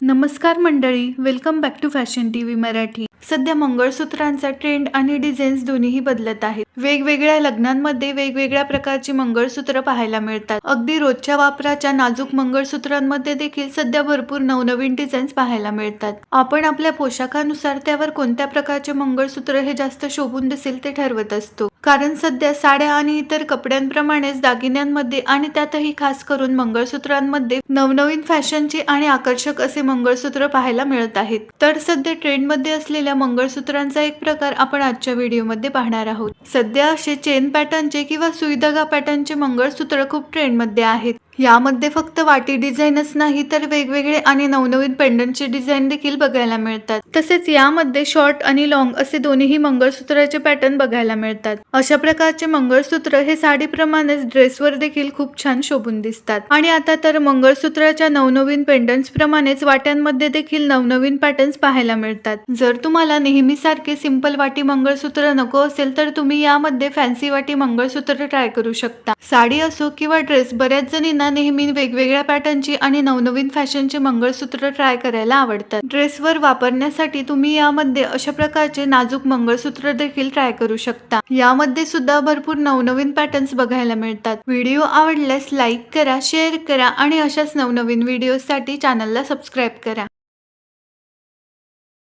नमस्कार मंडळी welcome back to fashion T V Marathi. सध्या मंगळसूत्रांचा ट्रेंड आणि डिझाईन्स दोन्हीही बदलत आहेत. वेगवेगळ्या लग्नांमध्ये वेगवेगळ्या प्रकारची मंगळसूत्र पाहायला मिळतात. अगदी रोजच्या वापराच्या नाजूक मंगळसूत्रांमध्ये देखील सध्या भरपूर नवनवीन डिझाईन्स पाहायला मिळतात. आपण आपल्या पोशाखानुसार त्यावर कोणत्या प्रकारचे मंगळसूत्र हे जास्त शोभून दिसेल ते ठरवत असतो. कारण सध्या साड्या आणि इतर कपड्यांप्रमाणेच दागिन्यांमध्ये आणि त्यातही खास करून मंगळसूत्रांमध्ये नवनवीन फॅशनचे आणि आकर्षक असे मंगळसूत्र पाहायला मिळत आहेत. तर सध्या ट्रेंडमध्ये असलेल्या मंगळसूत्रांचा एक प्रकार आपण आजच्या व्हिडिओमध्ये पाहणार आहोत. सध्या असे चेन पॅटर्नचे किंवा सुईदगा पॅटर्नचे मंगळसूत्र खूप ट्रेंडमध्ये आहेत. यामध्ये फक्त वाटी डिझाईनच नाही तर वेगवेगळे आणि नवनवीन पेंडंटचे डिझाईन देखील बघायला मिळतात. तसेच यामध्ये शॉर्ट आणि लॉंग असे दोन्हीही मंगळसूत्राचे पॅटर्न बघायला मिळतात. अशा प्रकारचे मंगळसूत्र हे साडीप्रमाणेच ड्रेसवर देखील खूप छान शोभून दिसतात. आणि आता तर मंगळसूत्राच्या नवनवीन पेंडंट्स प्रमाणेच वाट्यांमध्ये देखील नवनवीन पॅटर्न्स पाहायला मिळतात. जर तुम्हाला नेहमीसारखे सिंपल वाटी मंगळसूत्र नको असेल तर तुम्ही यामध्ये फॅन्सी वाटी मंगळसूत्र ट्राय करू शकता. साडी असो किंवा ड्रेस बऱ्याच जणींना नेहमी वेगवेगळ्या पॅटर्नची आणि नवनवीन फॅशनचे मंगळसूत्र ट्राय करायला आवडतात. ड्रेसवर वापरण्यासाठी तुम्ही यामध्ये अशा प्रकारचे नाजूक मंगळसूत्र देखील ट्राय करू शकता. यामध्ये सुद्धा भरपूर नवनवीन पॅटर्न्स बघायला मिळतात. व्हिडिओ आवडल्यास लाईक करा शेअर करा आणि अशाच नवनवीन व्हिडिओसाठी चॅनलला सबस्क्राईब करा.